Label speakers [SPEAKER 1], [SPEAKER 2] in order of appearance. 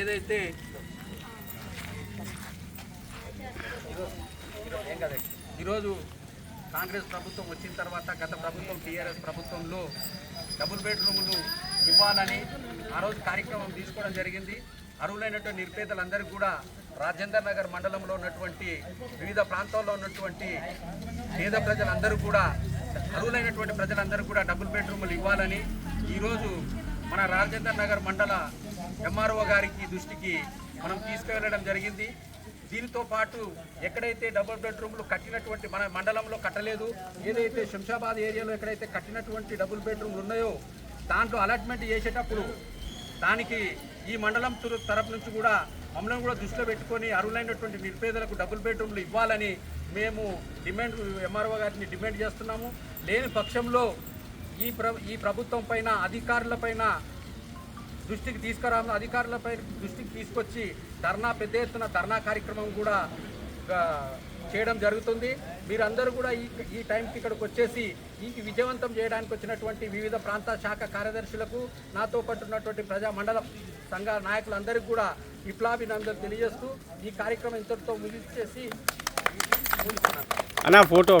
[SPEAKER 1] ఏదైతే ఈరోజు కాంగ్రెస్ ప్రభుత్వం వచ్చిన తర్వాత గత ప్రభుత్వం టీఆర్ఎస్ ప్రభుత్వంలో డబుల్ బెడ్రూములు ఇవ్వాలని ఆ రోజు కార్యక్రమం తీసుకోవడం జరిగింది. అర్హులైనటువంటి నిర్పేదలందరూ కూడా రాజేందర్ నగర్ మండలంలో ఉన్నటువంటి వివిధ ప్రాంతాల్లో ఉన్నటువంటి పేద ప్రజలందరూ కూడా అర్హులైనటువంటి ప్రజలందరూ కూడా డబుల్ బెడ్రూములు ఇవ్వాలని ఈరోజు మన రాజేందర్ నగర్ మండల ఎంఆర్ఓ గారికి దృష్టికి మనం తీసుకువెళ్ళడం జరిగింది. దీనితో పాటు ఎక్కడైతే డబుల్ బెడ్రూమ్లు కట్టినటువంటి మన మండలంలో కట్టలేదు ఏదైతే శంషాబాద్ ఏరియాలో ఎక్కడైతే కట్టినటువంటి డబుల్ బెడ్రూమ్లు ఉన్నాయో దాంట్లో అలాట్మెంట్ చేసేటప్పుడు దానికి ఈ మండలం తురు తరపు నుంచి కూడా మమ్మల్ని కూడా దృష్టిలో పెట్టుకొని అరువులైనటువంటి నిరుపేదలకు డబుల్ బెడ్రూమ్లు ఇవ్వాలని మేము డిమాండ్ ఎంఆర్ఓ గారిని డిమాండ్ చేస్తున్నాము. లేని పక్షంలో ఈ ప్ర ఈ ప్రభుత్వం పైన అధికారుల పైన దృష్టికి తీసుకురా అధికారులపై దృష్టికి తీసుకొచ్చి ధర్నా పెద్ద ఎత్తున ధర్నా కార్యక్రమం కూడా చేయడం జరుగుతుంది. మీరందరూ కూడా ఈ ఈ టైంకి ఇక్కడికి వచ్చేసి ఈ విజయవంతం చేయడానికి వచ్చినటువంటి వివిధ ప్రాంత శాఖ కార్యదర్శులకు నాతో పాటు ఉన్నటువంటి ప్రజా మండల సంఘ నాయకులందరికీ కూడా విప్లాభినందరూ తెలియజేస్తూ ఈ కార్యక్రమం ఇంతటితో ముగించేసి ముగిస్తున్నాను.
[SPEAKER 2] అన్న ఫోటో